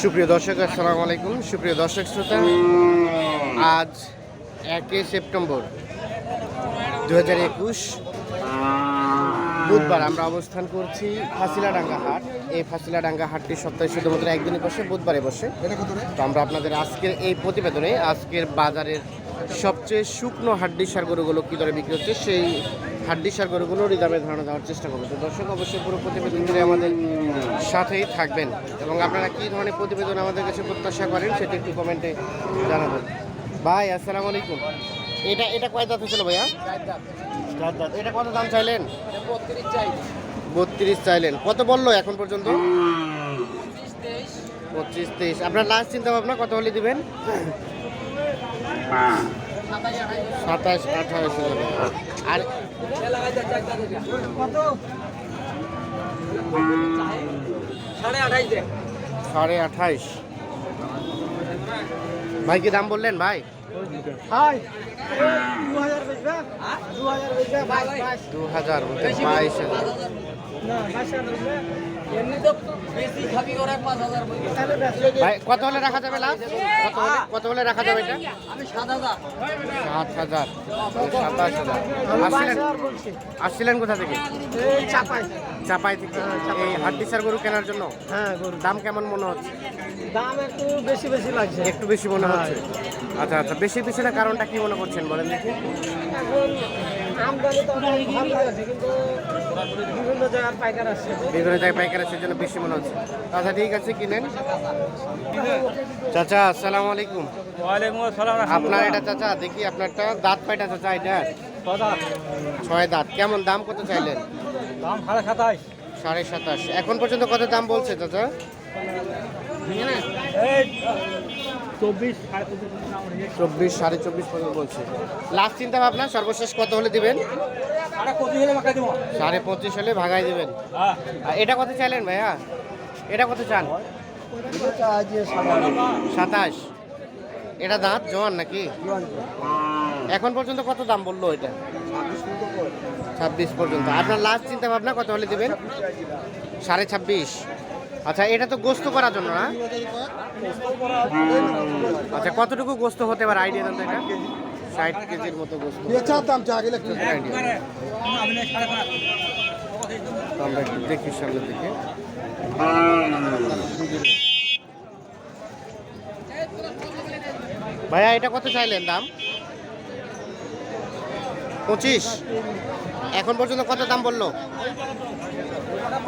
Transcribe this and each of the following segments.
সুপ্রিয় দর্শক, আসসালামু আলাইকুম। সুপ্রিয় দর্শক শ্রোতা, আজ একে সেপ্টেম্বর দু হাজার একুশ বুধবার আমরা অবস্থান করছি ফাঁসিলাডাঙ্গা হাট। এই ফাঁসিলাডাঙ্গা হাটটি সপ্তাহে শুধুমাত্র একদিনই বসে, বুধবারে বসে। তো আমরা আপনাদের আজকের এই প্রতিবেদনে, আজকের বাজারের সবচেয়ে শুকনো হাড্ডিসার গরুগুলো কী দরে বিক্রি হচ্ছে, সেই হাড্ডিসার গরুগুলোর দামে ধারণা দেওয়ার চেষ্টা করব। তো দর্শক, অবশ্যই পুরো প্রতিবেদন জুড়ে আমাদের সাথেই থাকবেন। এবং আপনারা কী ধরনের প্রতিবেদন আমাদের কাছে প্রত্যাশা করেন সেটা একটু কমেন্টে জানাবেন। ভাই, আসসালামু আলাইকুম। এটা এটা কয় দাঁত হয়েছিল ভাইয়া? এটা কত দাম চাইলেন? বত্রিশ চাইলেন। কত বলল এখন পর্যন্ত? পঁচিশ তেইশ। আপনার লাস্ট চিন্তা ভাবনা কত হলে দিবেন? সাতাশ, আঠাশ। আর সাড়ে আঠাইশ ভাই কি দাম বললেন ভাই? দু হাজার বাইশ হাজার ভাই, কত হলে রাখা যাবে লাস্ট? কত হলে কত হলে রাখা যাবে এটা? সাত হাজার। সাতাশ হাজার। আসছিলেন আসছিলেন কোথা থেকে? চাপাই থেকে। এই হাড্ডিসার গরু কেনার জন্য? হ্যাঁ দাম কেমন মনে হচ্ছে? দাম একটু বেশি বেশি লাগছে একটু বেশি মনে হচ্ছে। আচ্ছা আচ্ছা। বেশি পিছনে কারণটা কি মনে করছেন বলেন দেখি। বিভিন্ন জায়গার পাইকার আসছে। বিভিন্ন জায়গায় পাইকার আছে জন্য বেশি মনে হচ্ছে। আচ্ছা ঠিক আছে কিনেন। চাচা আসসালামু আলাইকুম। ওয়ালাইকুম আসসালাম আপনার এটা চাচা দেখি আপনারটা দাঁত পাইটা চাচা এটা? ছয় দাঁত। কেমন দাম কত চাইলেন? দাম সাড়ে সাতাইশ সাড়ে সাতাশ। এখন পর্যন্ত কত দাম বলছে চাচা? এই চব্বিশ সাড়ে চব্বিশ চব্বিশ সাড়ে চব্বিশ পর্যন্ত বলছে। লাস্ট চিন্তা ভাবনা সর্বশেষ কত হলে দিবেন? সাড়ে পঁচিশ হলে মাকা দেবো। সাড়ে পঁচিশ হলে ভাগাই দিবেন। হ্যাঁ। আর এটা কত চাইলেন ভাইয়া? এটা কত চান? সাতাশ। এটা দাঁত জোয়ান নাকি? এখন পর্যন্ত কত দাম বলল এটা? ছাব্বিশ পর্যন্ত। আপনার লাস্ট চিন্তা ভাবনা কত হলে দিবেন? সাড়ে ছাব্বিশ। আচ্ছা এটা তো গোস্ত করার জন্য না? আচ্ছা কতটুকু গোস্ত হতে পারে? আইডিয়া দেন এটা। ষাট কেজির মতো গোস্ত। আমরা একটু দেখি সামনের দিকে ভাইয়া এটা কত চাইলেন দাম? পঁচিশ। এখন পর্যন্ত কত দাম বলল?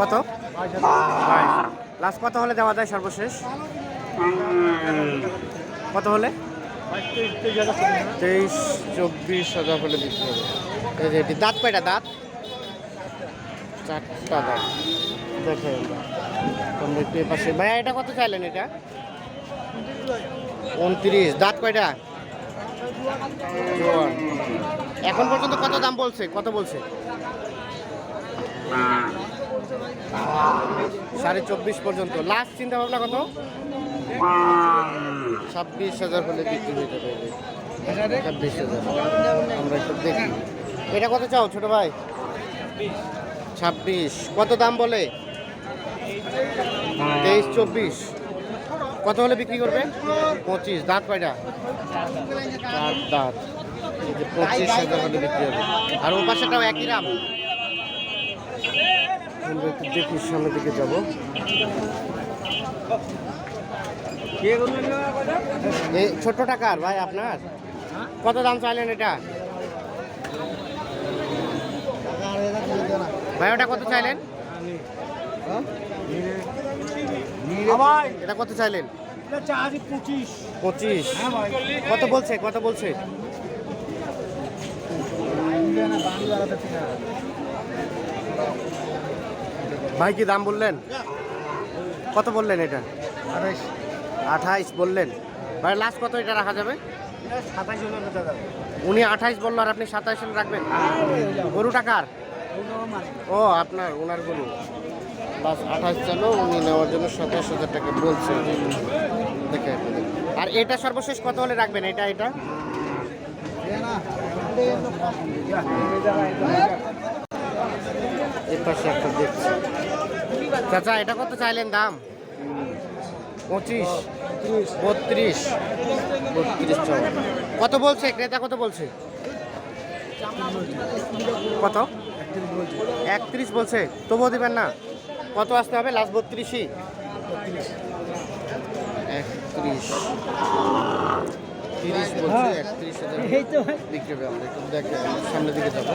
কত? লাস্ট কত হলে দেওয়া যায় সর্বশেষ? কত হলে? তেইশ চব্বিশ হাজার হলে বিক্রি হবে। এটি দাঁত কয়টা দাঁত? চারটা দাঁত। দেখে তোমরা একটু পাশে ভাইয়া এটা কত চাইলেন এটা? উনত্রিশ। দাঁত কয়টা? এখন পর্যন্ত কত দাম বলছে? কত বলছে? সাড়ে চব্বিশ পর্যন্ত। লাস্ট চিন্তা ভাবনা কত? ছাব্বিশ হাজার হলে বিক্রি হয়ে যাবে। ছাব্বিশ হাজার। আমরা একটু দেখি। এটা কত চাও ছোট ভাই? ছাব্বিশ। কত দাম বলে? তেইশ, চব্বিশ। কত হলে বিক্রি করবে? পঁচিশ। দাঁত কয়টা? চার দাঁত। পঁচিশ হাজার হলে বিক্রি হবে। আর ও পাশেটাও একই দাম। আমরা একটু দেখি সামনের দিকে যাব। এই ছোট্ট টাকার ভাই আপনার? কত দাম চাইলেন এটা? ভাই ওটা কত চাইলেন? এটা কত চাইলেন? পঁচিশ। পঁচিশ। কত বলছে? কত বলছে? ভাই কি দাম বললেন? কত বললেন এটা? আঠাইশ। আঠাইশ বললেন। ভাই লাস্ট কত এটা রাখা যাবে? সাতাইশ যাবে। উনি আঠাইশ বলল আর আপনি সাতাইশ রাখবেন? গরু টাকার ও আপনার ওনার গরু। বাস আঠাশ চালো উনি নেওয়ার জন্য সাতাশ হাজার টাকা বলছে। দেখে আর এটা সর্বশেষ কত হলে রাখবেন? এটা এটা? এই পাশে একটা দেখছি। চাচা এটা কত চাইলেন দাম? পঁচিশ বত্রিশ। বত্রিশ কত বলছে? ক্রেতা কত বলছে? কত? একত্রিশ বলছে। তবুও দিবেন না। কত আসতে হবে? লাস্ট বত্রিশই। একত্রিশ। তিরিশ বলছে একত্রিশ হাজার। বিক্রি হবে আমরা একটু দেখে সামনের দিকে যাব।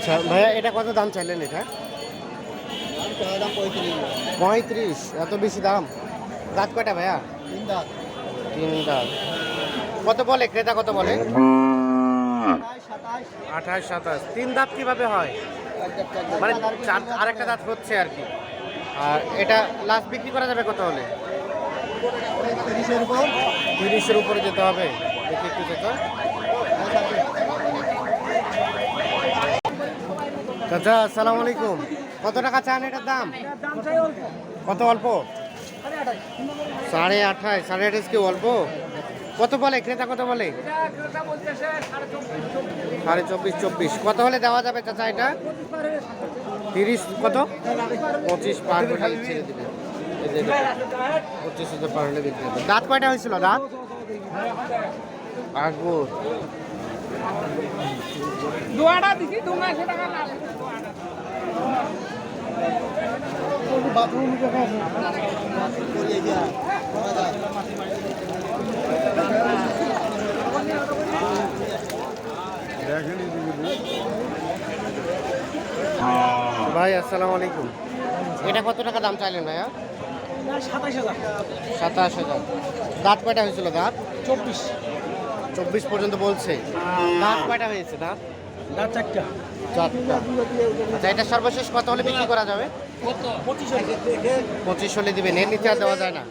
আচ্ছা ভাইয়া এটা কত দাম চাইলেন এটা? পঁয়ত্রিশ। এত বেশি দাম? দাঁত কয়টা ভাইয়া? তিন দাঁত। কত বলে? ক্রেতা কত বলে? আঠাশ সাতাশ। তিন দাঁত কীভাবে হয়? মানে আরেকটা দাঁত হচ্ছে আর কি। আর এটা লাস্ট বিক্রি করা যাবে কত হলে? তিরিশের উপরে। যেতে হবে। দেখি একটু যেতে চাচা আসসালামু আলাইকুম কত টাকা চান এটার দাম? কত অল্প? সাড়ে আঠাশ সাড়ে আঠাশ কি অল্প? কত বলে? ক্রেতা কত বলে? সাড়ে চব্বিশ চব্বিশ। কত হলে দেওয়া যাবে চাচা এটা? তিরিশ কত? পঁচিশ পার। পঁচিশ হাজার পার হলে দাঁত কয়টা হয়েছিল? দাঁত? আগুর দোয়াটা দিছি দু মাসে টাকা লাভ ভাই আসসালামু আলাইকুম। এটা কত টাকা দাম চাইলেন ভাইয়া? সাতাশ হাজার। সাতাশ হাজার। দাঁত কয়টা হয়েছিল দাঁত? চব্বিশ। চব্বিশ পর্যন্ত বলছে। দাঁত কয়টা হয়েছে দাঁত? দাঁত চারটা। চারটা। আচ্ছা এটা সর্বশেষ কত হলে বিক্রি করা যাবে? পঁচিশ হলে। দিবেন এর নিচে আর দেওয়া যায় না।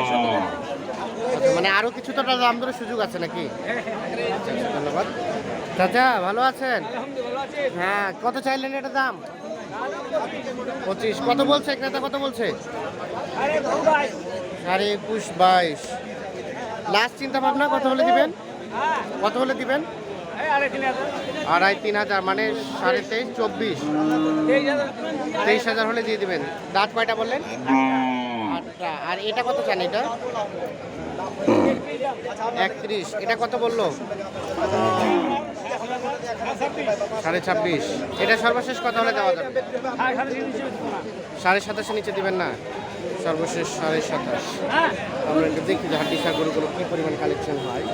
আচ্ছা, মানে আরও কিছু তো একটা দাম দরের সুযোগ আছে নাকি? আচ্ছা, আচ্ছা, ধন্যবাদ। চাচা ভালো আছেন? হ্যাঁ কত চাইলেন এটা দাম? পঁচিশ। কত বলছে? ক্রেতা কত বলছে? সাড়ে একুশ বাইশ। লাস্ট চিন্তা ভাবনা কত হলে দিবেন? কত হলে দিবেন? আড়াই তিন হাজার মানে সাড়ে তেইশ, চব্বিশ। তেইশ হাজার হলে দিয়ে দিবেন। দাঁত কয়টা বললেন? আর এটা কত চান এটা? একত্রিশ। এটা কত বলল? সাড়ে ছাব্বিশ। এটা সর্বশেষ কত হলে দেওয়া যাবে? সাড়ে সাতাশের নিচে দিবেন না। সর্বশেষ সাড়ে সাতাশ। আমরা একটু দেখি যে হাড্ডি সাগরগুলো কী পরিমাণ কালেকশন হয়।